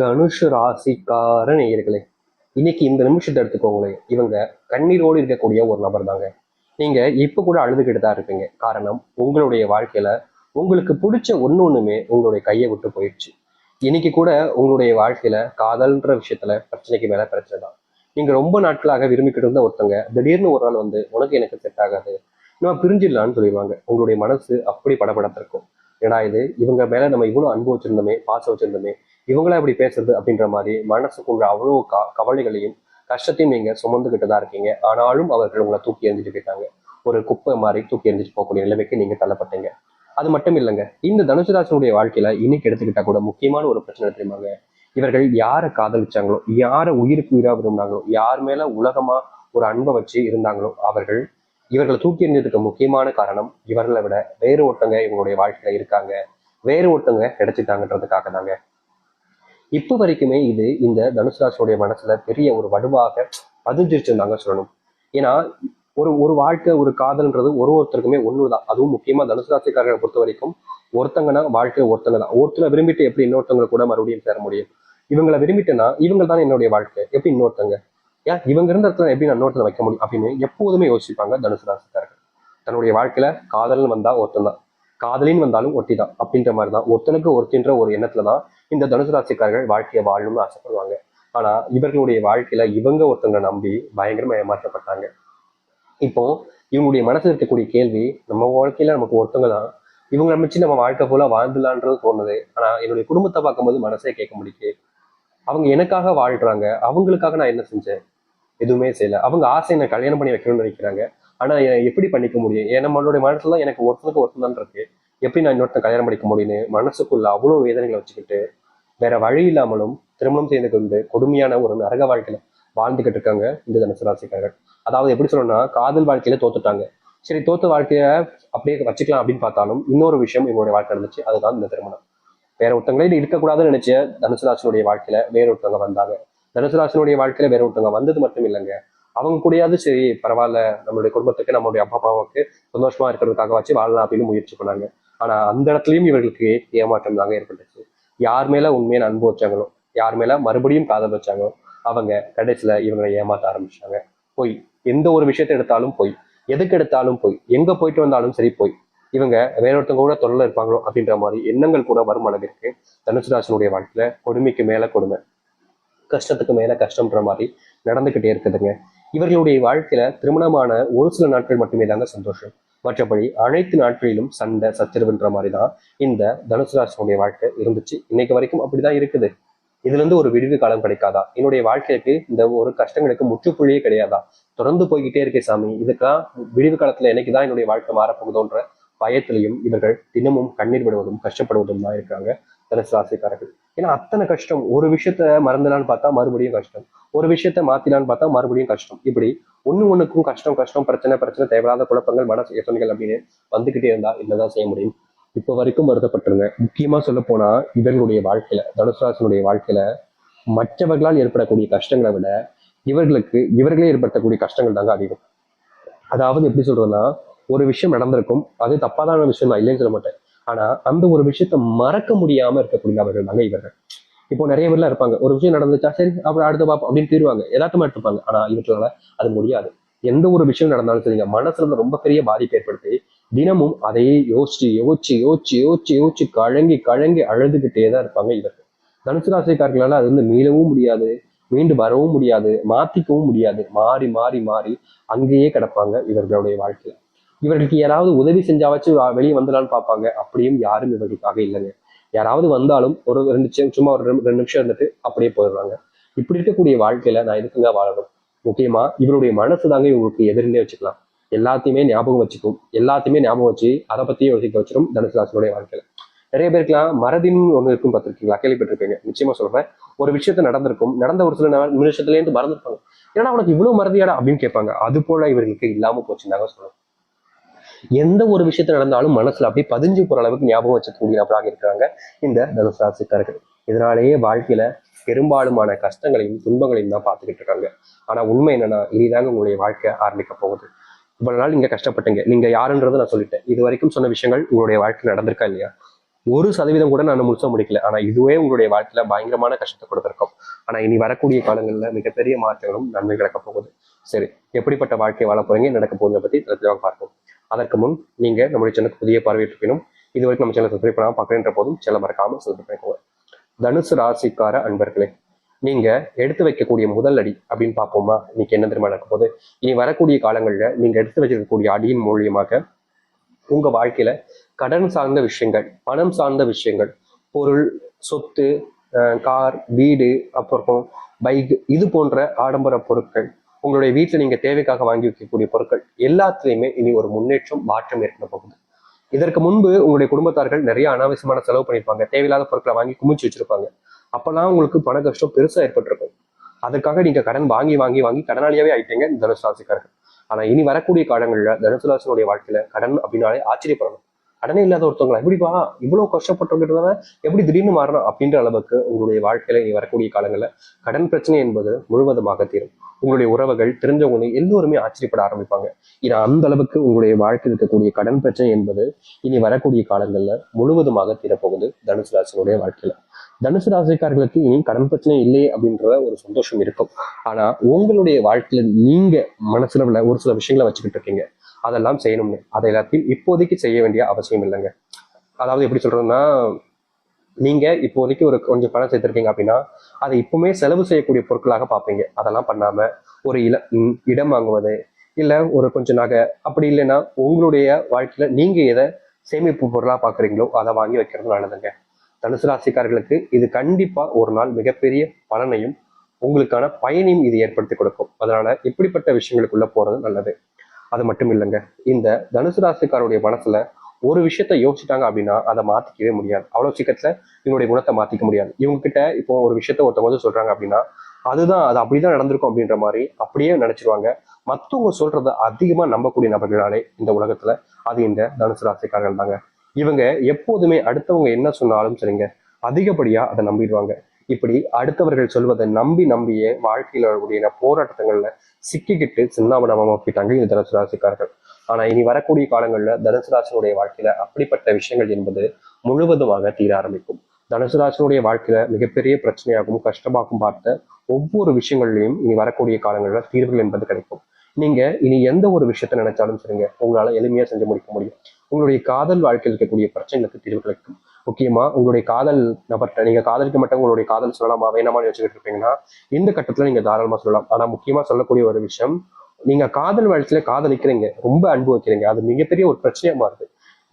தனுஷு ராசிக்கார நேயர்களே இன்னைக்கு இந்த நிமிஷத்தை எடுத்துக்கோங்களேன். இவங்க கண்ணீரோடு இருக்கக்கூடிய ஒரு நபர் தாங்க நீங்க இப்ப கூட அழுதுகிட்டு தான் இருப்பீங்க. காரணம் உங்களுடைய வாழ்க்கையில உங்களுக்கு பிடிச்ச ஒன்று ஒண்ணுமே உங்களுடைய கையை விட்டு போயிடுச்சு. இன்னைக்கு கூட உங்களுடைய வாழ்க்கையில காதல்ன்ற விஷயத்துல பிரச்சனைக்கு மேல பிரச்சனை தான். நீங்க ரொம்ப நாட்களாக விரும்பிக்கிட்டு இருந்த ஒருத்தங்க திடீர்னு ஒரு நாள் வந்து உனக்கு எனக்கு செட் ஆகாது. நம்ம பிரிஞ்சிடலான்னு சொல்லிடுவாங்க. உங்களுடைய மனசு அப்படி படபடத்திருக்கும். ஏன்னா இது இவங்க மேல நம்ம இவ்வளவு அன்பு வச்சிருந்தோமே பாசம் வச்சிருந்தோமே இவங்களா இப்படி பேசுறது அப்படின்ற மாதிரி மனசுக்குள்ள அவ்வளோ க கவலைகளையும் கஷ்டத்தையும் நீங்க சுமந்துகிட்டு தான் இருக்கீங்க. ஆனாலும் அவர்கள் உங்களை தூக்கி எறிஞ்சிட்டு போயிட்டாங்க. ஒரு குப்பை மாதிரி தூக்கி எறிஞ்சிட்டு போகக்கூடிய நிலைமைக்கு நீங்க தள்ளப்பட்டீங்க. அது மட்டும் இல்லைங்க. இந்த தனுசு ராசினுடைய வாழ்க்கையில இன்னைக்கு எடுத்துக்கிட்டா கூட முக்கியமான ஒரு பிரச்சனை தெரியுமாங்க? இவர்கள் யாரை காதலிச்சாங்களோ யாரை உயிருக்கு உயிரா விரும்பினாங்களோ யார் மேல உலகமா ஒரு அன்பை வச்சு இருந்தாங்களோ அவர்கள் இவர்களை தூக்கி எறிஞ்சதுக்கு முக்கியமான காரணம் இவர்களை விட வேறு ஒருத்தங்க இவங்களுடைய வாழ்க்கையில இருக்காங்க. வேறு ஒருத்தவங்க கிடைச்சிட்டாங்கன்றதுக்காக தாங்க இப்போ வரைக்குமே இது இந்த தனுசு ராசியுடைய மனசுல பெரிய ஒரு வடுவாக பதிஞ்சிருச்சிருந்தாங்க சொல்லணும். ஏன்னா ஒரு ஒரு வாழ்க்கை ஒரு காதல்ன்றது ஒரு ஒருத்தருக்குமே ஒண்ணுதான். அதுவும் முக்கியமா தனுசு ராசிக்காரர்களை பொறுத்த வரைக்கும் ஒருத்தங்கன்னா வாழ்க்கை ஒருத்தங்க தான். ஒருத்தரை விரும்பிட்டு எப்படி இன்னொருத்தவங்க கூட மறுபடியும் சேர முடியும்? இவங்களை விரும்பிட்டேன்னா இவங்க தான் என்னுடைய வாழ்க்கை. எப்படி இன்னொருத்தங்க? ஏன்? இவங்க இருந்த இடத்துல எப்படி நான் இன்னொருத்தனை வைக்க முடியும் அப்படின்னு எப்போதுமே யோசிப்பாங்க தனுசு ராசிக்காரர்கள். தன்னுடைய வாழ்க்கையில காதல்னு வந்தா ஒருத்தன் தான். காதலின்னு வந்தாலும் ஒட்டி தான் அப்படின்ற மாதிரி தான் ஒருத்தனுக்கு ஒருத்தின்ற ஒரு எண்ணத்துல தான் இந்த தனுசு ராசிக்காரர்கள் வாழ்க்கையை வாழணும்னு ஆசைப்படுவாங்க. ஆனா இவர்களுடைய வாழ்க்கையில இவங்க ஒருத்தங்க நம்பி பயங்கரமா ஏமாற்றப்பட்டாங்க. இப்போ இவங்களுடைய மனசுல இருக்கக்கூடிய கேள்வி நம்ம வாழ்க்கையில நமக்கு ஒருத்தவங்க தான் இவங்களை நம்பிச்சு நம்ம வாழ்க்கை போல வாழ்ந்துலான்றது தோணுது. ஆனா என்னுடைய குடும்பத்தை பார்க்கும்போது மனசே கேட்க முடியுது அவங்க எனக்காக வாழ்றாங்க. அவங்களுக்காக நான் என்ன செஞ்சேன்? எதுவுமே செய்யல. அவங்க ஆசை என்ன கல்யாணம் பண்ணி வைக்கணும்னு நினைக்கிறாங்க. ஆனா எப்படி பண்ணிக்க முடியும்? ஏன்னா நம்மளுடைய மனசுல தான் எனக்கு ஒருத்தனுக்கு ஒருத்தன் தான் இருக்கு. எப்படி நான் இன்னொருத்தன் கல்யாணம் பண்ணிக்க முடியும்னு மனசுக்குள்ள அவ்வளோ வேதனைகளை வச்சுக்கிட்டு வேற வழி இல்லாமலும் திருமணம் செய்து கொண்டு கொடுமையான ஒரு நரக வாழ்க்கையில வாழ்ந்துகிட்டு இருக்காங்க இந்த தனுசு ராசிக்காரர்கள். அதாவது எப்படி சொல்லணும்னா காதல் வாழ்க்கையில தோத்துட்டாங்க. சரி தோத்த வாழ்க்கைய அப்படியே வச்சுக்கலாம் அப்படின்னு பார்த்தாலும் இன்னொரு விஷயம் இவங்களுடைய வாழ்க்கை நடந்துச்சு. அதுதான் இந்த திருமணம். வேற ஒருத்தங்களே இருக்கக்கூடாதுன்னு நினைச்ச தனுசு ராசினுடைய வாழ்க்கையில வேற ஒருத்தவங்க வந்தாங்க. தனுசு ராசினுடைய வாழ்க்கையில வேற ஒருத்தவங்க வந்தது மட்டும் இல்லைங்க. அவங்க கூடயாவது சரி பரவாயில்ல. நம்மளுடைய குடும்பத்துக்கு நம்மளுடைய அப்பா அம்மாவுக்கு சந்தோஷமா இருக்கிறதுக்காக வச்சு வாழலாம் அப்படின்னு முயற்சி பண்ணாங்க. ஆனா அந்த இடத்துலயும் இவர்களுக்கு ஏமாற்றம் தாங்க ஏற்பட்டுச்சு. யார் மேல உண்மையான அன்பு வச்சாங்களோ யார் மேல மறுபடியும் காதல் வச்சாங்களோ அவங்க கடைசியில இவங்களை ஏமாத்த ஆரம்பிச்சாங்க பொய் எந்த ஒரு விஷயத்தை எடுத்தாலும் பொய் எதுக்கு எடுத்தாலும் பொய் எங்க போயிட்டு வந்தாலும் சரி பொய் இவங்க வேற ஒருத்தவங்க கூட தொடர்ல இருப்பாங்களோ அப்படின்ற மாதிரி எண்ணங்கள் கூட வரும் அளவிற்கு தனுசுராசனுடைய வாழ்க்கையில கொடுமைக்கு மேல கொடுமை கஷ்டத்துக்கு மேல கஷ்டம்ன்ற மாதிரி நடந்துகிட்டே இருக்குதுங்க. இவர்களுடைய வாழ்க்கையில திருமணமான ஒரு சில நாட்கள் மட்டுமே தாங்க சந்தோஷம். மற்றபடி அனைத்து நாட்களிலும் சண்டை சச்சரவுன்ற மாதிரி தான் இந்த தனுசு ராசினுடைய வாழ்க்கை இருந்துச்சு. இன்னைக்கு வரைக்கும் அப்படிதான் இருக்குது. இதுல இருந்து ஒரு விடுவி காலம் கிடைக்காதா? என்னுடைய வாழ்க்கைக்கு இந்த ஒரு கஷ்டங்களுக்கு முற்றுப்புள்ளியே கிடையாதா? தொடர்ந்து போய்கிட்டே இருக்கே சாமி. இதுக்கெல்லாம் விடுவு காலத்துல என்னைக்குதான் என்னுடைய வாழ்க்கை மாறப்போகுதோன்ற பயத்திலையும் இவர்கள் தினமும் கண்ணீர் விடுவதும் கஷ்டப்படுவதும் தான் இருக்காங்க. தனுசு ராசிக்காரர்கள். ஏன்னா அத்தனை கஷ்டம். ஒரு விஷயத்த மறந்தலான்னு பார்த்தா மறுபடியும் கஷ்டம். ஒரு விஷயத்த மாத்திலான்னு பார்த்தா மறுபடியும் கஷ்டம். இப்படி ஒன்னு ஒண்ணுக்கும் கஷ்டம் கஷ்டம் பிரச்சனை பிரச்சனை தேவையில்லாத குழப்பங்கள் மன யோசனைகள் அப்படின்னு வந்துகிட்டே இருந்தா என்னதான் செய்ய முடியும்? இப்போ வரைக்கும் வருத்தப்பட்டிருங்க. முக்கியமா சொல்ல போனா இவர்களுடைய வாழ்க்கையில தனுசுராசனுடைய வாழ்க்கையில மற்றவர்களால் ஏற்படக்கூடிய கஷ்டங்களை விட இவர்களுக்கு இவர்களே ஏற்படுத்தக்கூடிய கஷ்டங்கள் தாங்க அதிகம். அதாவது எப்படி சொல்றதுன்னா ஒரு விஷயம் நடந்திருக்கும். அது தப்பாதான விஷயம் தான் இல்லைன்னு சொல்ல மாட்டேன். ஆனா அந்த ஒரு விஷயத்த மறக்க முடியாம இருக்கக்கூடியவர்கள் தாங்க இவர்கள். இப்போ நிறைய பேர்லாம் இருப்பாங்க. ஒரு விஷயம் நடந்துச்சா சரி அப்புறம் அடுத்த பார்ப்போம் அப்படின்னு தீருவாங்க. யதார்த்தமா எடுத்துப்பாங்க. ஆனா இவற்றால அது முடியாது. எந்த ஒரு விஷயம் நடந்தாலும் சரிங்க மனசுல இருந்து ரொம்ப பெரிய பாதிப்பு ஏற்படுத்தி தினமும் அதையே யோசிச்சு யோசிச்சு யோசிச்சு யோசிச்சு யோசிச்சு கழங்கி கழங்கி அழுதுகிட்டே தான் இருப்பாங்க இவர்கள். தனுசு ராசிக்காரர்களால அது வந்து மீளவும் முடியாது மீண்டு வரவும் முடியாது மாத்திக்கவும் முடியாது. மாறி மாறி மாறி அங்கேயே கிடப்பாங்க இவர்களுடைய வாழ்க்கையில. இவர்களுக்கு யாராவது உதவி செஞ்சாவாச்சும் வெளியே வந்துடலான்னு பார்ப்பாங்க. அப்படியும் யாரும் இவர்களுக்காக இல்லைங்க. யாராவது வந்தாலும் ஒரு ரெண்டு சும்மா ஒரு ரெண்டு ரெண்டு நிமிஷம் இருந்துட்டு அப்படியே போயிடுறாங்க. இப்படி இருக்கக்கூடிய வாழ்க்கையில நான் எதுக்குங்க வாழணும்? முக்கியமா இவருடைய மனசு தாங்க இவங்களுக்கு எதிர்ந்தே வச்சுக்கலாம். எல்லாத்தையுமே ஞாபகம் வச்சுக்கும். எல்லாத்தையுமே ஞாபகம் வச்சு அதை பத்தியே யோசிக்க வச்சிடும் தனுசு வாழ்க்கையில. நிறைய பேருக்குலாம் மறதின்னு ஒண்ணு இருக்கும் பார்த்திருக்கீங்களா? கேள்விப்பட்டிருப்பீங்க. நிச்சயமா சொல்றேன். ஒரு விஷயத்த நடந்திருக்கும். நடந்த ஒரு சில நிமிஷத்துலேருந்து நிமிஷத்துல இருந்து மறந்துருப்பாங்க. ஏன்னா உனக்கு இவ்வளவு மறதியாடா அப்படின்னு கேட்பாங்க. அது போல இவர்களுக்கு இல்லாம போச்சுன்னாங்க சொல்லணும். எந்த ஒரு விஷயத்த நடந்தாலும் மனசுல அப்படியே பதிஞ்சு போற அளவுக்கு ஞாபகம் வச்சக்கூடிய நபராக இருக்கிறாங்க இந்த தனுசு ராசிக்காரர்கள் இதனாலேயே வாழ்க்கையில பெரும்பாலுமான கஷ்டங்களையும் துன்பங்களையும் தான் பார்த்துக்கிட்டு இருக்காங்க. ஆனா உண்மை என்னன்னா இனிதாங்க உங்களுடைய வாழ்க்கை ஆரம்பிக்க போகுது. இவ்வளவு நாள் நீங்க கஷ்டப்பட்டீங்க. நீங்க யாருன்றதை நான் சொல்லிட்டேன். இது வரைக்கும் சொன்ன விஷயங்கள் உங்களுடைய வாழ்க்கை நடந்திருக்கா இல்லையா? ஒரு சதவீதம் கூட நான் முழுச முடிக்கல. ஆனா இதுவே உங்களுடைய வாழ்க்கையில பயங்கரமான கஷ்டத்தை கொடுத்துருக்கோம். ஆனா இனி வரக்கூடிய காலங்கள்ல மிகப்பெரிய மாற்றங்களும் நன்மை கிடக்க போகுது. சரி எப்படிப்பட்ட வாழ்க்கை வாழ போறீங்க? நடக்க போகுதை பத்தி தெளிவாக பார்ப்போம். அதற்கு முன் நீங்கள் நம்முடைய சேனலுக்கு புதிய பார்வையிட்டிருப்பினும் இது வரைக்கும் நம்ம சேனல் சப்ஸ்கிரைப் பண்ணாமல் பார்க்கறேன்ற போதும் சில மறக்காமல் சப்ஸ்கிரைப் பண்ணிக்கோங்க. தனுசு ராசிக்கார அன்பர்களே நீங்க எடுத்து வைக்கக்கூடிய முதல் அடி அப்படின்னு பார்ப்போமா? இன்னைக்கு என்ன தெரியுமா நடக்க போகுது? இனி வரக்கூடிய காலங்களில் நீங்க எடுத்து வச்சிருக்கக்கூடிய அடியின் மூலியமாக உங்க வாழ்க்கையில கடன் சார்ந்த விஷயங்கள் பணம் சார்ந்த விஷயங்கள் பொருள் சொத்து கார் வீடு அப்புறம் பைக் இது போன்ற ஆடம்பர பொருட்கள் உங்களுடைய வீட்டில் நீங்க தேவைக்காக வாங்கி வைக்கக்கூடிய பொருட்கள் எல்லாத்துலேயுமே இனி ஒரு முன்னேற்றம் மாற்றம் ஏற்பட போகுது. இதற்கு முன்பு உங்களுடைய குடும்பத்தார்கள் நிறைய அனாவசியமான செலவு பண்ணியிருப்பாங்க. தேவையில்லாத பொருட்களை வாங்கி குமிச்சு வச்சிருப்பாங்க. அப்பெல்லாம் உங்களுக்கு பண கஷ்டம் பெருசா ஏற்பட்டிருக்கும். அதுக்காக நீங்க கடன் வாங்கி வாங்கி வாங்கி கடனாளியாவே ஆயிட்டீங்க தனுசு ராசிக்காரர்கள். ஆனா இனி வரக்கூடிய காலங்களில் தனுசு ராசினுடைய வாழ்க்கையில கடன் அப்படின்னாலே ஆச்சரியப்படணும். கடனே இல்லாத ஒருத்தவங்களா? எப்படிப்பா இவ்வளோ கஷ்டப்பட்டவங்க எப்படி திடீர்னு மாறணும் அப்படின்ற அளவுக்கு உங்களுடைய வாழ்க்கையில இனி வரக்கூடிய காலங்களில் கடன் பிரச்சனை என்பது முழுவதுமாக தீரும். உங்களுடைய உறவுகள் தெரிஞ்சவங்க எல்லோருமே ஆச்சரியப்பட ஆரம்பிப்பாங்க. ஏன்னா அந்த அளவுக்கு உங்களுடைய வாழ்க்கையில் இருக்கக்கூடிய கடன் பிரச்சனை என்பது இனி வரக்கூடிய காலங்களில் முழுவதுமாக தீரப்போகுது தனுசு ராசினுடைய வாழ்க்கையில. தனுசு ராசிக்காரர்களுக்கு இனி கடன் பிரச்சனை இல்லை அப்படின்ற ஒரு சந்தோஷம் இருக்கும். ஆனா உங்களுடைய வாழ்க்கையில நீங்க மனசுல உள்ள ஒரு சில விஷயங்களை வச்சுக்கிட்டு இருக்கீங்க. அதெல்லாம் செய்யணும்னு. அதை எல்லாத்தையும் இப்போதைக்கு செய்ய வேண்டிய அவசியம் இல்லைங்க. அதாவது எப்படி சொல்றதுன்னா நீங்க இப்போதைக்கு ஒரு கொஞ்சம் பணம் சேர்த்திருக்கீங்க அப்படின்னா அதை இப்பவுமே செலவு செய்யக்கூடிய பொருட்களாக பார்ப்பீங்க. அதெல்லாம் பண்ணாம ஒரு இல இடம் வாங்குவது இல்ல ஒரு கொஞ்சம் நகை அப்படி இல்லைன்னா உங்களுடைய வாழ்க்கையில நீங்க எதை சேமிப்பு பொருளா பாக்குறீங்களோ அதை வாங்கி வைக்கிறது நல்லதுங்க. தனுசு ராசிக்காரர்களுக்கு இது கண்டிப்பா ஒரு நாள் மிகப்பெரிய பலனையும் உங்களுக்கான பயனையும் இது ஏற்படுத்தி கொடுக்கும். அதனால இப்படிப்பட்ட விஷயங்களுக்குள்ள போறது நல்லது. அது மட்டும் இல்லைங்க. இந்த தனுசு ராசிக்காரருடைய மனசுல ஒரு விஷயத்த யோசிச்சிட்டாங்க அப்படின்னா அதை மாத்திக்கவே முடியாது. அவ்வளவு சீக்கிரத்துல இவங்களுடைய குணத்தை மாத்திக்க முடியாது. இவங்க கிட்ட இப்போ ஒரு விஷயத்த ஒருத்தவங்க வந்து சொல்றாங்க அப்படின்னா அதுதான் அது அப்படிதான் நடந்திருக்கும் அப்படின்ற மாதிரி அப்படியே நினைச்சிருவாங்க. மத்தவங்க சொல்றத அதிகமா நம்பக்கூடிய நபர்களாலே இந்த உலகத்துல அது இந்த தனுசு ராசிக்காரர்கள் தாங்க. இவங்க எப்போதுமே அடுத்தவங்க என்ன சொன்னாலும் சரிங்க அதிகப்படியா அதை நம்பிடுவாங்க. இப்படி அடுத்தவர்கள் சொல்வதை நம்பி நம்பியே வாழ்க்கையில வரக்கூடிய போராட்டங்கள்ல சிக்கிக்கிட்டு சின்னாபனமா போயிட்டாங்க இந்த தனுசு ராசிக்காரர்கள். ஆனா இனி வரக்கூடிய காலங்கள்ல தனுசு ராசினுடைய வாழ்க்கையில அப்படிப்பட்ட விஷயங்கள் என்பது முழுவதுமாக தீர ஆரம்பிக்கும். தனுசு ராசினுடைய வாழ்க்கையில மிகப்பெரிய பிரச்சனையாகவும் கஷ்டமாகவும் பார்த்த ஒவ்வொரு விஷயங்கள்லையும் இனி வரக்கூடிய காலங்களில் தீர்வுகள் என்பது கிடைக்கும். நீங்க இனி எந்த ஒரு விஷயத்த நினைச்சாலும் சரிங்க. உங்களால எளிமையா செஞ்சு முடிக்க முடியும். உங்களுடைய காதல் வாழ்க்கையில் இருக்கக்கூடிய பிரச்சனைகளுக்கு தீர்வு கிடைக்கும். முக்கியமா உங்களுடைய காதல் நபர்கிட்ட நீங்க காதலிக்க மட்டும் உங்களுடைய காதல் சொல்லலாமா வேணாமான்னு வச்சுக்கிட்டு இருப்பீங்கன்னா இந்த கட்டத்துல நீங்க தாராளமா சொல்லலாம். ஆனா முக்கியமா சொல்லக்கூடிய ஒரு விஷயம் நீங்க காதல் வாழ்க்கையில காதலிக்கிறீங்க ரொம்ப அன்பு வைக்கிறீங்க அது மிகப்பெரிய ஒரு பிரச்சனையா மாறுது.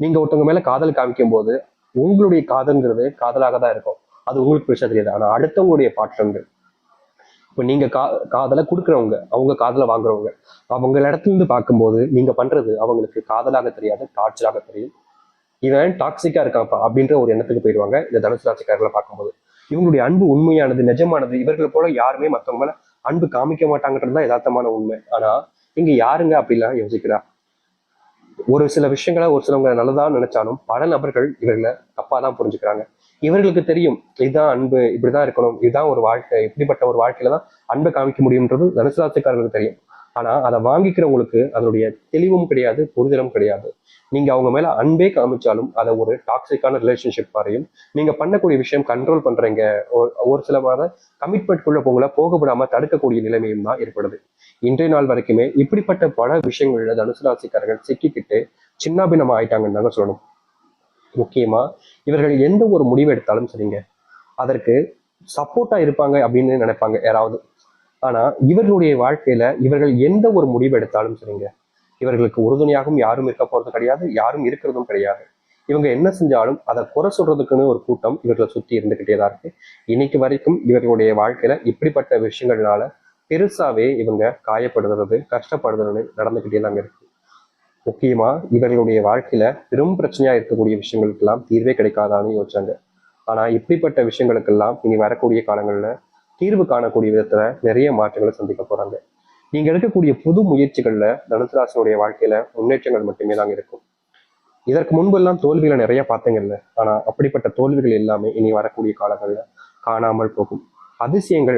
நீங்க ஒருத்தவங்க மேல காதல் காமிக்கும் போது உங்களுடைய காதல்ங்கிறது காதலாக தான் இருக்கும். அது உங்களுக்கு பிரச்சனை தெரியாது. ஆனா அடுத்தவங்களுடைய பாற்றங்கள் இப்போ நீங்கள் கா காதலை கொடுக்குறவங்க அவங்க காதலை வாங்குறவங்க அவங்கள இடத்துல இருந்து பார்க்கும்போது நீங்கள் பண்ணுறது அவங்களுக்கு காதலாக தெரியாது டார்ச்சராக தெரியும். இவன் டாக்ஸிக்காக இருக்காப்பா அப்படின்ற ஒரு எண்ணத்துக்கு போயிடுவாங்க இந்த தனுசு ராசிக்காரர்களை பார்க்கும்போது. இவங்களுடைய அன்பு உண்மையானது நிஜமானது இவர்களை போல யாருமே மற்றவங்க மேலே அன்பு காமிக்க மாட்டாங்கன்றது தான் யதார்த்தமான உண்மை. ஆனால் இங்கே யாருங்க அப்படிலாம் யோசிக்கிறா? ஒரு சில விஷயங்களை ஒரு சிலவங்க நல்லதா நினைச்சாலும் பல நபர்கள் இவர்களை தப்பாக தான் புரிஞ்சுக்கிறாங்க. இவர்களுக்கு தெரியும் இதுதான் அன்பு இப்படிதான் இருக்கணும் இதுதான் ஒரு வாழ்க்கை இப்படிப்பட்ட ஒரு வாழ்க்கையில தான் அன்பை காமிக்க முடியும்ன்றது தனுசு ராசிக்காரர்களுக்கு தெரியும். ஆனா அதை வாங்கிக்கிறவங்களுக்கு அதனுடைய தெளிவும் கிடையாது புரிதலும் கிடையாது. நீங்க அவங்க மேல அன்பே காமிச்சாலும் அதை ஒரு டாக்ஸிக்கான ரிலேஷன்ஷிப் வரையும் நீங்க பண்ணக்கூடிய விஷயம் கண்ட்ரோல் பண்றீங்க ஒரு- ஒரு சில மாத கமிட்மெண்ட்குள்ள போங்கள போக விடாம தடுக்கக்கூடிய நிலைமையும் தான் ஏற்படுது. இன்றைய நாள் வரைக்குமே இப்படிப்பட்ட பல விஷயங்கள்ல தனுசு ராசிக்காரர்கள் சிக்கிக்கிட்டு சின்னாபின்னமா ஆயிட்டாங்கன்னு தாங்க சொல்லணும். முக்கியமாக இவர்கள் எந்த ஒரு முடிவு எடுத்தாலும் சரிங்க. அதற்கு சப்போர்ட்டாக இருப்பாங்க அப்படின்னு நினைப்பாங்க யாராவது. ஆனால் இவர்களுடைய வாழ்க்கையில் இவர்கள் எந்த ஒரு முடிவு எடுத்தாலும் சரிங்க. இவர்களுக்கு உறுதுணையாகவும் யாரும் இருக்க போகிறதும் கிடையாது யாரும் இருக்கிறதும் கிடையாது. இவங்க என்ன செஞ்சாலும் அதை குறை சொல்றதுக்குன்னு ஒரு கூட்டம் இவர்களை சுற்றி இருந்துகிட்டே தான் இருக்கு. இன்னைக்கு வரைக்கும் இவர்களுடைய வாழ்க்கையில இப்படிப்பட்ட விஷயங்கள்னால பெருசாவே இவங்க காயப்படுறது கஷ்டப்படுறதுன்னு நடந்துகிட்டே தாங்க இருக்கு. முக்கியமா இவர்களுடைய வாழ்க்கையில பெரும் பிரச்சனையா இருக்கக்கூடிய விஷயங்களுக்கெல்லாம் தீர்வே கிடைக்காதான்னு யோசிச்சாங்க. ஆனா இப்படிப்பட்ட விஷயங்களுக்கெல்லாம் இனி வரக்கூடிய காலங்கள்ல தீர்வு காணக்கூடிய விதத்துல நிறைய மாற்றங்களை சந்திக்க போறாங்க. நீங்க எடுக்கக்கூடிய புது முயற்சிகள்ல தனுசு ராசினுடைய வாழ்க்கையில முன்னேற்றங்கள் மட்டுமே தாங்க இருக்கும். இதற்கு முன்பெல்லாம் தோல்விகளை நிறைய பார்த்தீங்கல்ல ஆனா அப்படிப்பட்ட தோல்விகள் எல்லாமே இனி வரக்கூடிய காலங்கள்ல காணாமல் போகும். அதிசயங்கள்